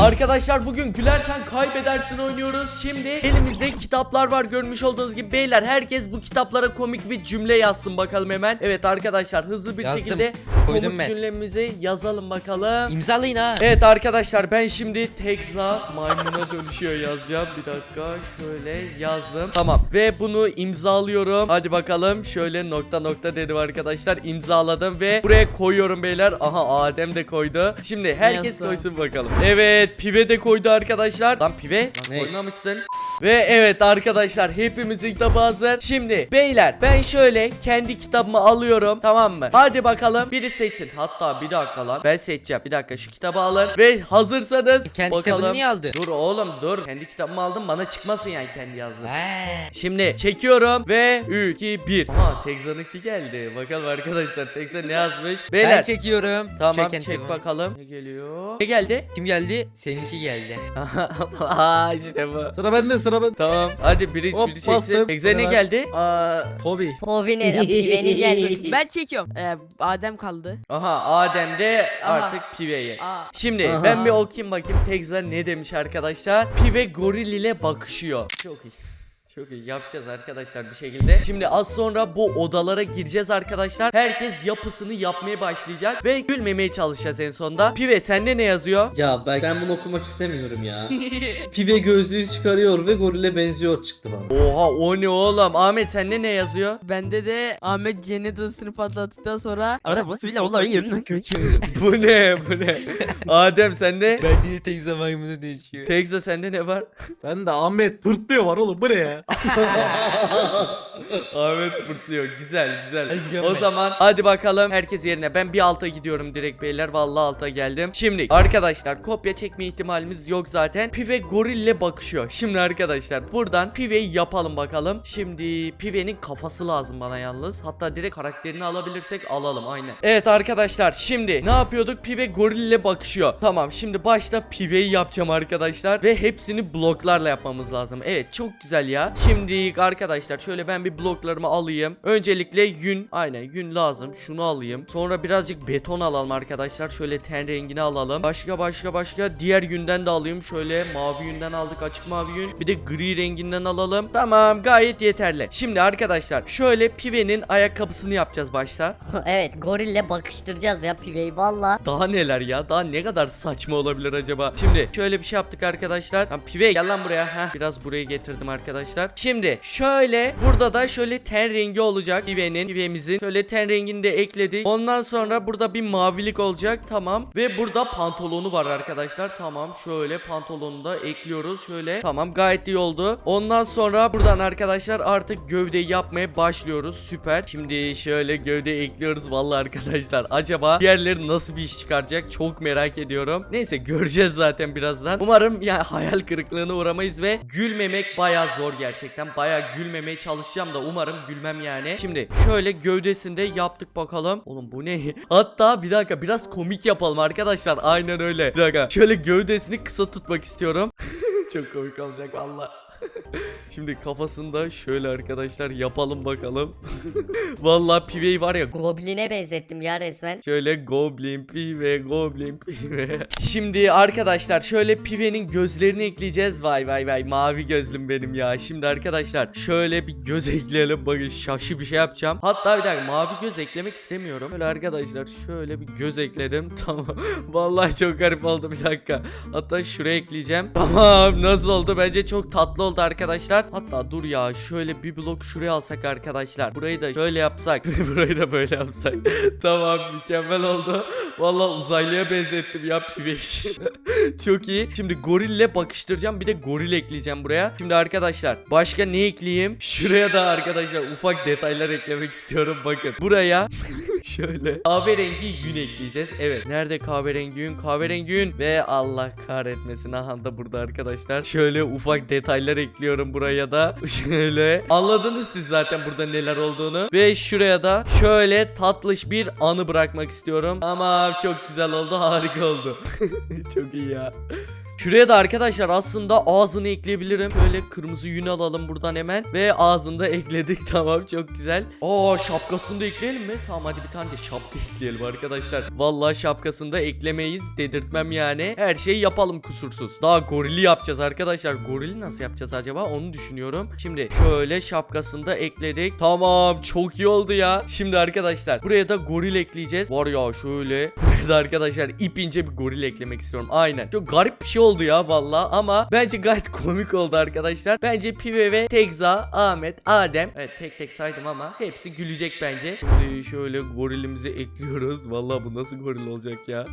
Arkadaşlar bugün gülersen kaybedersin oynuyoruz. Şimdi elimizde kitaplar var görmüş olduğunuz gibi. Beyler herkes bu kitaplara komik bir cümle yazsın bakalım hemen. Evet arkadaşlar hızlı bir Yazdım. şekilde Koydum komik ben. cümlemizi yazalım bakalım. İmzalayın ha. Evet arkadaşlar ben şimdi Tekza maymuna dönüşüyor yazacağım. Bir dakika şöyle yazdım. Tamam ve bunu imzalıyorum. Hadi bakalım şöyle nokta nokta dedim arkadaşlar. imzaladım ve buraya koyuyorum beyler. Aha Adem de koydu. Şimdi herkes yazdı? koysun bakalım. Evet Pive de koydu arkadaşlar. Lan Pive lan Ne? koymamışsın. Ve evet arkadaşlar hepimizin kitabı hazır. Şimdi beyler ben şöyle kendi kitabımı alıyorum tamam mı? Hadi bakalım biri seçsin. Hatta bir dakika lan ben seçeceğim. Bir dakika şu kitabı alın ve hazırsanız Kendi bakalım. kitabını niye aldı? Dur oğlum dur. Kendi kitabımı aldım bana çıkmasın yani kendi yazdım. He. Şimdi çekiyorum ve 3 2 1. Aha Texan'ınki geldi. Bakalım arkadaşlar Texan ne yazmış? Ben Beyler çekiyorum. Tamam Çek çek kitabı. bakalım. Ne geliyor? Ne geldi? Kim geldi? Seninki geldi. Aa işte bu. Sıra bende sıra bende. Tamam hadi biri Hop, biri çeksin. bastım. Texan ne Beraber. geldi? Aa, Toby. Povine, piveni gelmiş. Ben çekiyorum. Ee, Adem kaldı. Aha Adem de Aha. artık Pive'ye. Aa. Şimdi Aha. ben bir okuyayım bakayım Tekza ne demiş arkadaşlar. Pive goril ile bakışıyor. Çok iyi. Çok iyi yapacağız arkadaşlar bir şekilde. Şimdi az sonra bu odalara gireceğiz arkadaşlar. Herkes yapısını yapmaya başlayacak ve gülmemeye çalışacağız en sonda. Pive sende ne yazıyor? Ya ben, ben bunu okumak istemiyorum ya. Pive gözlüğü çıkarıyor ve gorile benziyor çıktı bana. Oha o ne oğlum? Ahmet sende ne yazıyor? Bende de Ahmet cennet adasını patlattıktan sonra Arabasıyla olayın kötü. bu ne bu ne? Adem sende? Ben de tek zamanımda değişiyor. Tekza sende ne var? Ben de Ahmet pırtlıyor var oğlum bu ne ya? Ahmet fırtlıyor. Güzel güzel. O zaman hadi bakalım herkes yerine. Ben bir alta gidiyorum direkt beyler. Vallahi alta geldim. Şimdi arkadaşlar kopya çekme ihtimalimiz yok zaten. Pive gorille bakışıyor. Şimdi arkadaşlar buradan Pive'yi yapalım bakalım. Şimdi Pive'nin kafası lazım bana yalnız. Hatta direkt karakterini alabilirsek alalım aynen. Evet arkadaşlar şimdi ne yapıyorduk? Pive gorille bakışıyor. Tamam şimdi başta Pive'yi yapacağım arkadaşlar. Ve hepsini bloklarla yapmamız lazım. Evet çok güzel ya. Şimdi arkadaşlar şöyle ben bir bloklarımı alayım. Öncelikle yün. Aynen yün lazım. Şunu alayım. Sonra birazcık beton alalım arkadaşlar. Şöyle ten rengini alalım. Başka başka başka diğer yünden de alayım. Şöyle mavi yünden aldık açık mavi yün. Bir de gri renginden alalım. Tamam gayet yeterli. Şimdi arkadaşlar şöyle pivenin ayakkabısını yapacağız başta. evet gorille bakıştıracağız ya piveyi valla. Daha neler ya? Daha ne kadar saçma olabilir acaba? Şimdi şöyle bir şey yaptık arkadaşlar. Tamam pive gel lan buraya. Heh, biraz buraya getirdim arkadaşlar. Şimdi şöyle burada da şöyle ten rengi olacak pivenin. Pivemizin. Şöyle ten rengini de ekledik. Ondan sonra burada bir mavilik olacak. Tamam. Ve burada pantolonu var arkadaşlar. Tamam. Şöyle pantolonu da ekliyoruz. Şöyle. Tamam gayet iyi oldu. Ondan sonra buradan arkadaşlar artık gövdeyi yapmaya başlıyoruz. Süper. Şimdi şöyle gövde ekliyoruz. Vallahi arkadaşlar acaba diğerleri nasıl bir iş çıkaracak çok merak ediyorum. Neyse göreceğiz zaten birazdan. Umarım ya hayal kırıklığına uğramayız ve gülmemek baya zor gerçekten. Baya gülmemeye çalışacağım da umarım gülmem yani. Şimdi şöyle gövdesinde yaptık bakalım. Oğlum bu ne? Hatta bir dakika biraz komik yapalım arkadaşlar. Aynen öyle. Bir dakika. Şöyle gövdesini kısa tutmak istiyorum. çok komik olacak valla. Şimdi kafasını da şöyle arkadaşlar yapalım bakalım. Vallahi piveyi var ya Goblin'e benzettim ya resmen. Şöyle goblin pive goblin pive. Şimdi arkadaşlar şöyle pivenin gözlerini ekleyeceğiz. Vay vay vay mavi gözlüm benim ya. Şimdi arkadaşlar şöyle bir göz ekleyelim. Bakın şaşı bir şey yapacağım. Hatta bir dakika mavi göz eklemek istemiyorum. Şöyle arkadaşlar şöyle bir göz ekledim. Tamam. Vallahi çok garip oldu bir dakika. Hatta şuraya ekleyeceğim. Tamam nasıl oldu? Bence çok tatlı oldu arkadaşlar. Hatta dur ya şöyle bir blok şuraya alsak arkadaşlar. Burayı da şöyle yapsak. Burayı da böyle yapsak. tamam mükemmel oldu. Vallahi uzaylıya benzettim ya piveş. Çok iyi. Şimdi gorille bakıştıracağım. Bir de goril ekleyeceğim buraya. Şimdi arkadaşlar başka ne ekleyeyim? Şuraya da arkadaşlar ufak detaylar eklemek istiyorum. Bakın buraya şöyle kahverengi yün ekleyeceğiz. Evet. Nerede kahverengi yün? Kahverengi yün ve Allah kahretmesin. Aha da burada arkadaşlar. Şöyle ufak detaylar ekliyorum buraya da. Şöyle. Anladınız siz zaten burada neler olduğunu. Ve şuraya da şöyle tatlış bir anı bırakmak istiyorum. Ama çok güzel oldu. Harika oldu. çok iyi ya. Şuraya da arkadaşlar aslında ağzını ekleyebilirim. Şöyle kırmızı yün alalım buradan hemen. Ve ağzını da ekledik tamam çok güzel. Aa şapkasını da ekleyelim mi? Tamam hadi bir tane de şapka ekleyelim arkadaşlar. Vallahi şapkasını da eklemeyiz. Dedirtmem yani. Her şeyi yapalım kusursuz. Daha gorili yapacağız arkadaşlar. Gorili nasıl yapacağız acaba? Onu düşünüyorum. Şimdi şöyle şapkasını da ekledik. Tamam çok iyi oldu ya. Şimdi arkadaşlar buraya da goril ekleyeceğiz. Var ya şöyle. Buraya da arkadaşlar ip ince bir goril eklemek istiyorum. Aynen. Çok garip bir şey oldu ya valla ama bence gayet komik oldu arkadaşlar. Bence Pive ve Tekza, Ahmet, Adem. Evet tek tek saydım ama hepsi gülecek bence. Şimdi şöyle gorilimizi ekliyoruz. Valla bu nasıl goril olacak ya?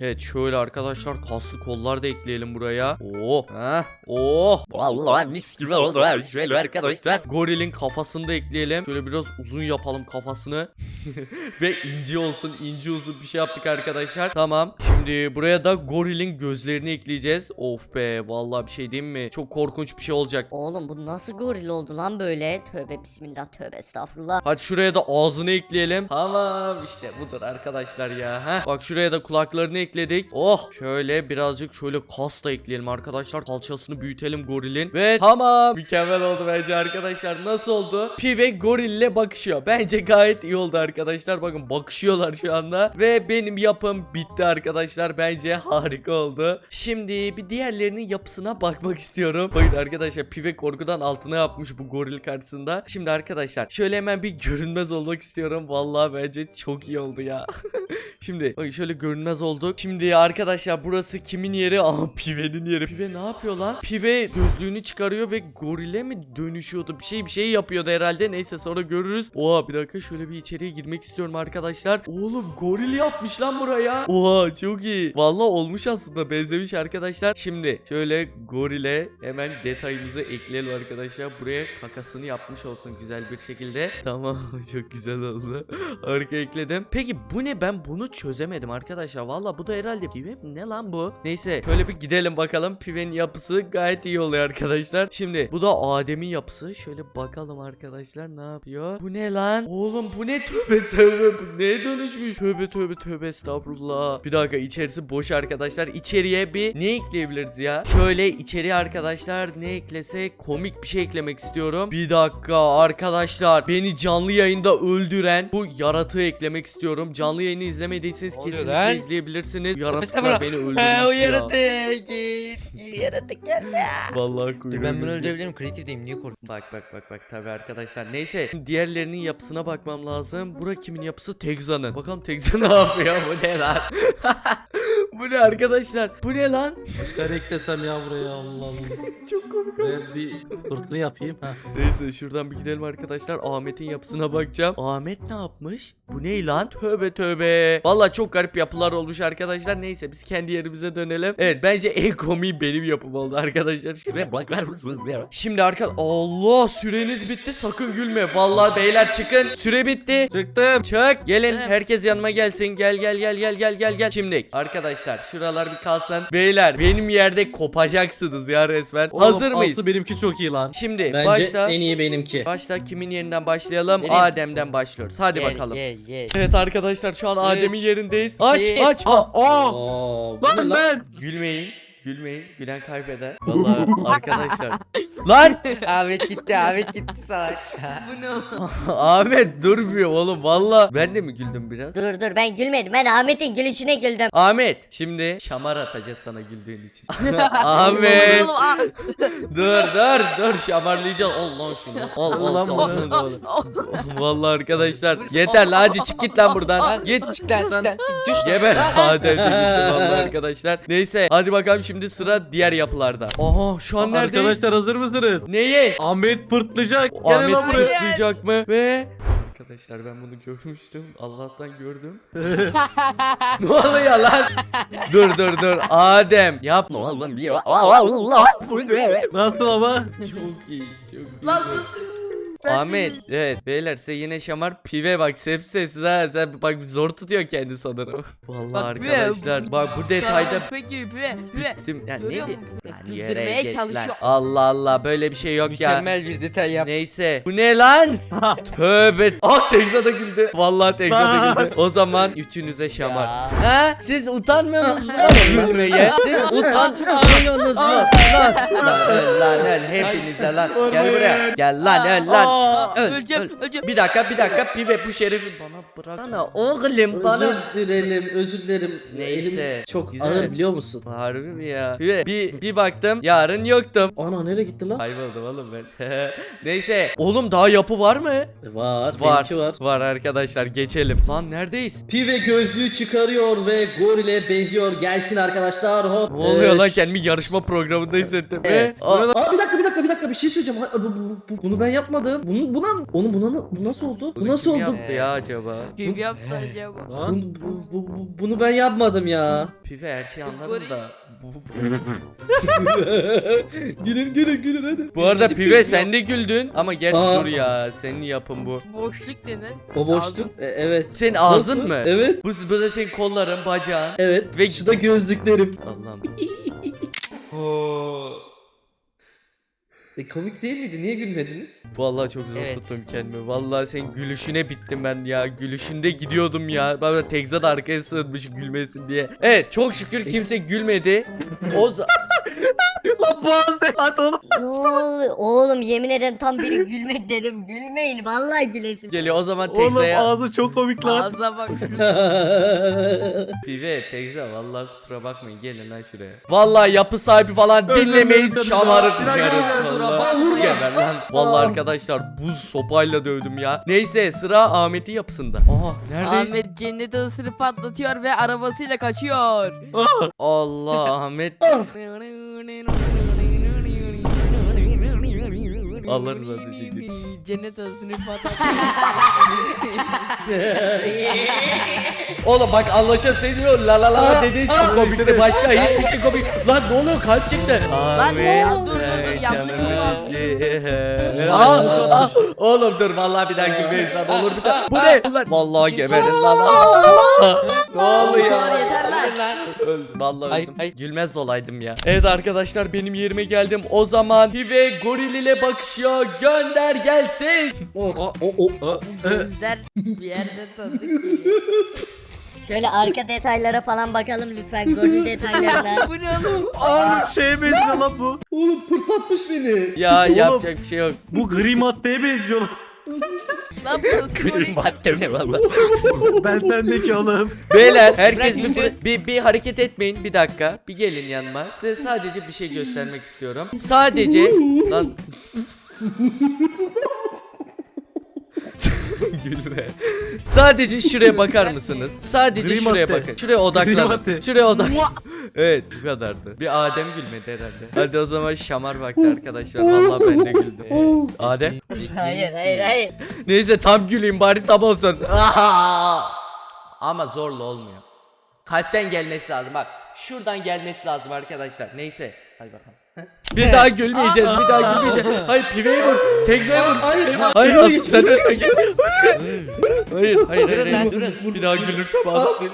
evet şöyle arkadaşlar kaslı kollar da ekleyelim buraya. Oh. Ha. Oh. Vallahi mis gibi oldu abi şöyle arkadaşlar. Gorilin kafasını da ekleyelim. Şöyle biraz uzun yapalım kafasını. Ve ince olsun. ince uzun bir şey yaptık arkadaşlar. Tamam. Şimdi buraya da gorilin gözlerini ekleyeceğiz. Of be. Vallahi bir şey diyeyim mi? Çok korkunç bir şey olacak. Oğlum bu nasıl goril oldu lan böyle? Tövbe bismillah tövbe estağfurullah. Hadi şuraya da ağzını ekleyelim. Tamam işte budur arkadaşlar ya. Heh. Bak şuraya da kulaklarını ekledik. Oh şöyle birazcık şöyle kas da ekleyelim arkadaşlar. Kalçasını büyütelim gorilin. Ve tamam. Mükemmel oldu bence arkadaşlar. Nasıl oldu? Pi ve gorille bakışıyor. Bence gayet iyi oldu arkadaşlar. Bakın bakışıyorlar şu anda. Ve benim yapım bitti arkadaşlar. Bence harika oldu. Şimdi bir diğerlerinin yapısına bakmak istiyorum. Bakın arkadaşlar Pive korkudan altına yapmış bu goril karşısında. Şimdi arkadaşlar şöyle hemen bir görünmez olmak istiyorum. Vallahi bence çok iyi oldu ya. Şimdi bakın şöyle görünmez olduk. Şimdi arkadaşlar burası kimin yeri? Aa Pive'nin yeri. Pive ne yapıyor lan? Pive gözlüğünü çıkarıyor ve gorile mi dönüşüyordu? Bir şey bir şey yapıyordu herhalde. Neyse sonra görürüz. Oha bir dakika şöyle bir içeriye girmek istiyorum arkadaşlar. Oğlum goril yapmış lan buraya. Oha çok iyi. Vallahi olmuş aslında benzemiş arkadaşlar. Şimdi şöyle gorile hemen detayımızı ekleyelim arkadaşlar. Buraya kakasını yapmış olsun güzel bir şekilde. Tamam çok güzel oldu. Harika ekledim. Peki bu ne? Ben bunu çözemedim arkadaşlar. Valla bu da herhalde pive? Ne lan bu? Neyse şöyle bir gidelim bakalım. Pivenin yapısı gayet iyi oluyor arkadaşlar. Şimdi bu da Adem'in yapısı. Şöyle bakalım arkadaşlar ne yapıyor? Bu ne lan? Oğlum bu ne tövbe tövbe bu neye dönüşmüş? Tövbe tövbe tövbe estağfurullah. Bir dakika içerisi boş arkadaşlar. İçeriye bir ne ekleyebiliriz ya? Şöyle içeriye arkadaşlar ne eklesek komik bir şey eklemek istiyorum. Bir dakika arkadaşlar beni canlı yayında öldüren bu yaratığı eklemek istiyorum. Canlı yayını izlemediyseniz oluyor kesinlikle lan? izleyebilirsiniz. Yaratıklar beni Ha, o öldürmüş ya. yaratık git git yaratık geldi. Vallahi Dur kuyruğum ben bunu öldürebilirim kreatifdeyim niye korkuyorsun? Bak bak bak bak tabi arkadaşlar. Neyse diğerlerinin yapısına bakmam lazım. Bura kimin yapısı? Tegza'nın. Bakalım Tegza ne yapıyor? Bu ne lan? Bu ne arkadaşlar? Bu ne lan? Başka renk desem ya buraya Allah Allah. Çok komik Ben bir fırtına yapayım. Ha. Neyse şuradan bir gidelim arkadaşlar. Ahmet'in yapısına bakacağım. Ahmet ne yapmış? Bu ne lan? Tövbe tövbe. Valla çok garip yapılar olmuş arkadaşlar. Neyse biz kendi yerimize dönelim. Evet bence en komiği benim yapım oldu arkadaşlar. Şuraya bakar mısınız ya? Şimdi arka Allah süreniz bitti sakın gülme. Vallahi beyler çıkın. Süre bitti. Çıktım. Çık gelin herkes yanıma gelsin gel gel gel gel gel gel gel Şimdi arkadaşlar şuralar bir kalsın Beyler benim yerde kopacaksınız ya resmen Hazır Oğlum, mıyız? Aslı benimki çok iyi lan. Şimdi Bence başta en iyi benimki. Başta kimin yerinden başlayalım? Benim. Adem'den başlıyoruz. Hadi Gel, bakalım. Gel gel. Evet arkadaşlar şu an Adem'in yerindeyiz. Aç iki, aç. Aa, aa. Oh. Oo, bu ne Lan lan? ben. Gülmeyin. Gülmeyin. Gülen kaybeder. Vallahi arkadaşlar. Lan Ahmet gitti Ahmet gitti salak. Bu ne oğlum? Ahmet durmuyor oğlum. Vallahi ben de mi güldüm biraz? Dur dur ben gülmedim ben Ahmet'in gülüşüne güldüm. Ahmet şimdi şamar atacağız sana güldüğün için. Ahmet. Oğlum, aa. dur dur dur şamarlayacağız. Al lan şunu. Al al Lan al, bunu. al. Vallahi arkadaşlar yeter lan hadi çık git lan buradan. Git. Çık lan çık lan. Düş. Geber gitti vallahi arkadaşlar. Neyse hadi bakalım şimdi sıra diğer yapılarda. Aha şu an neredeyiz? Arkadaşlar hazır mısınız? Neye? Ahmet pırtlayacak. Gel Ahmet lan buraya. patlayacak mı? Ve Arkadaşlar ben bunu görmüştüm. Allah'tan gördüm. ne oluyor lan? dur dur dur. Adem yapma. Oğlum ya. Allah bu ne? Nasıl ama? Çok iyi. Çok iyi. Lan sus. Ben Ahmet evet beyler size yine şamar pive bak hep sessiz ha sen bak zor tutuyor kendi sanırım. Vallahi Bak, pive, arkadaşlar bak bu detayda Peki pive pive. bittim. Ya Görüyor neydi? musun? Lan Güldürmeye yere git lan. çalışıyor. Allah Allah böyle bir şey yok ya. Mükemmel bir detay yap. Neyse. Bu ne lan? Tövbe. Ah Tekza da güldü. Vallahi Tekza da güldü. O zaman üçünüze şamar. Ya. Ha? Siz utanmıyor musunuz lan gülmeye? Siz Utanmıyorsunuz mu? Lan lan öl lan öl hepinize lan. Gel buraya. Gel lan öl lan. Aa, Öl, öleceğim, öl. öleceğim. Bir dakika bir dakika pive bu şerifi bana bırak. Bana oğlum bana. Özür dilerim, özür dilerim. Neyse, Elim çok güzel. ağır biliyor musun? Harbi mi ya? Pive bir, bir baktım yarın yoktum. Ana nereye gitti lan? Kayboldum oğlum ben. Neyse. Oğlum daha yapı var mı? E, Var, Var. benimki var. Var arkadaşlar geçelim. Lan neredeyiz? Pive gözlüğü çıkarıyor ve gorile benziyor. Gelsin arkadaşlar. Hop. Ne oluyor lan kendimi yarışma programında hissettim. Evet. Aa, Aa bir dakika bir dakika bir dakika bir şey söyleyeceğim. Ha, bu, bu- bu- bunu ben yapmadım. Bunu buna onu buna bu nasıl oldu? Bu nasıl kim oldu? yaptı ya acaba? Kim yaptı acaba? Bunu, bu- bu- bu- bunu ben yapmadım ya. Pive her şeyi anlarım da. Bu, gülün gülün gülün hadi. bu arada Pive sen de güldün ama gerçi Aa. dur ya senin yapın bu. Boşluk denen. O boşluk. E, evet. Senin ağzın Nasıl? mı? Evet. Bu böyle senin kolların, bacağın. Evet. Ve- Şu da gözlüklerim. Allah'ım. E, komik değil miydi? Niye gülmediniz? Vallahi çok zor Evet. tuttum kendimi. Vallahi sen gülüşüne bittim ben ya. Gülüşünde gidiyordum ya. Baba Tekza da arkaya sığınmış gülmesin diye. Evet çok şükür kimse gülmedi. O za- Lan boğaz de at oğlum. ne oluyor? Oğlum yemin ederim tam biri gülmek dedim. Gülmeyin vallahi gülesim. geliyor o zaman Tekza'ya. ağzı çok komik lan. Ağza bak. Pive, Tekza vallahi kusura bakmayın gelin lan şuraya. Vallahi yapı sahibi falan dinlemeyiz şamarı dinleriz vallahi. Geber lan. Vallahi arkadaşlar buz sopayla dövdüm ya. Neyse sıra Ahmet'in yapısında. Aha neredeyiz? Ahmet cennet adasını patlatıyor ve arabasıyla kaçıyor. Allah Ahmet. Allah rızası için. Cennet adasını. Oğlum bak anlaşa seviyor la la la la dediği çok komikti başka hiçbir şey komik. Lan ne oluyor kalp çıktı. Lan Ahmet, dur, dur, dur, ey yanlış oldu. Aa, Oğlum dur vallahi bir daha gülmeyiz lan olur bir daha. Bu ne? Vallahi geberin lan. Ne oluyor? Yeter lan. Öldüm vallahi öldüm. hayır. Gülmez olaydım ya. Evet arkadaşlar benim yerime geldim. O zaman Pive goril ile bakışıyor. Gönder gelsin. o, o, o. Gözler bir yerde tanıdık geliyor. Şöyle arka detaylara falan bakalım lütfen. Goril detaylarına. Bu ne oğlum? Oğlum şeye benziyor lan bu. Oğlum pırtlatmış beni. Ya Oğlum. yapacak bir şey yok. Bu gri maddeye benziyor lan. Lan Gülüm battı ne valla. Bentendeki oğlum. Beyler herkes bir, Bırak bir, bir hareket etmeyin bir dakika. Bir gelin yanıma. Size sadece bir şey göstermek istiyorum. Sadece lan Gülme. Sadece şuraya bakar mısınız? Sadece Gri şuraya bakın. Şuraya odaklanın. Şuraya odaklanın. evet bu kadardı. Bir Adem gülmedi herhalde. Hadi o zaman şamar vakti arkadaşlar. Vallahi ben de güldüm. Adem. hayır hayır hayır. Neyse tam güleyim bari tam olsun. Ama zorla olmuyor. Kalpten gelmesi lazım bak. Şuradan gelmesi lazım arkadaşlar. Neyse. Hadi bakalım. bir daha gülmeyeceğiz. Bir daha gülmeyeceğiz. Hayır piveye vur. Tekzeye vur. Hayır, Hayır, hayır sen önüme geç. Hayır, hayır, hayır. Hayır. Bir daha gülürsem adam beni.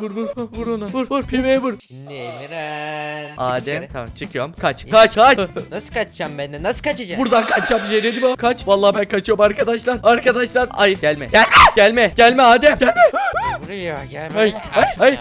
Vur vur vur ona. Vur vur piveye vur. Şimdi Emirhan. Adem tamam çıkıyorum. Kaç. Kaç kaç. Nasıl kaçacağım benden? Nasıl kaçacağım? Buradan kaçacağım mi? Kaç. Vallahi ben kaçıyorum arkadaşlar. Arkadaşlar. Ay gelme. Gelme. Gelme. Gelme Adem. Gelme. Buraya gel Hayır. Hayır. Hayır.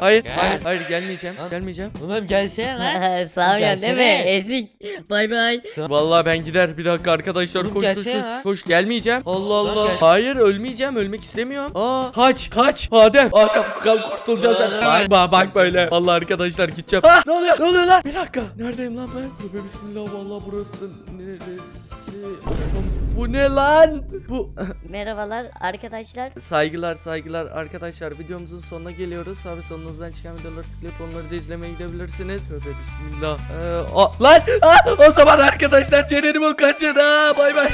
Hayır. Gel. Hayır. Hayır gelmeyeceğim. Gelmeyeceğim. Oğlum gelsene lan. Sağmayan değil mi? Gelsene. Ezik. Bay bay. Vallahi ben gider. Bir dakika arkadaşlar. Oğlum Koş koş gelsene koş. Koş gelmeyeceğim. Allah Lan Allah. gel. Hayır ölmeyeceğim. Ölmek istemiyorum. Aa kaç. Kaç. Adem. Adem kurtulacağız. Sen. Bak bak bak böyle. Vallahi arkadaşlar gideceğim. Ah, ne oluyor? Ne oluyor lan? Bir dakika. Neredeyim lan ben? Tövbe bismillah. Vallahi burası neresi? Bu ne lan? Bu Merhabalar arkadaşlar. Saygılar saygılar arkadaşlar videomuzun sonuna geliyoruz. Sağ ve solunuzdan çıkan videoları tıklayıp onları da izlemeye gidebilirsiniz. Tövbe bismillah. Ee, o, lan! Aa, o zaman arkadaşlar çeneni bu kaçın ha. Bay bay.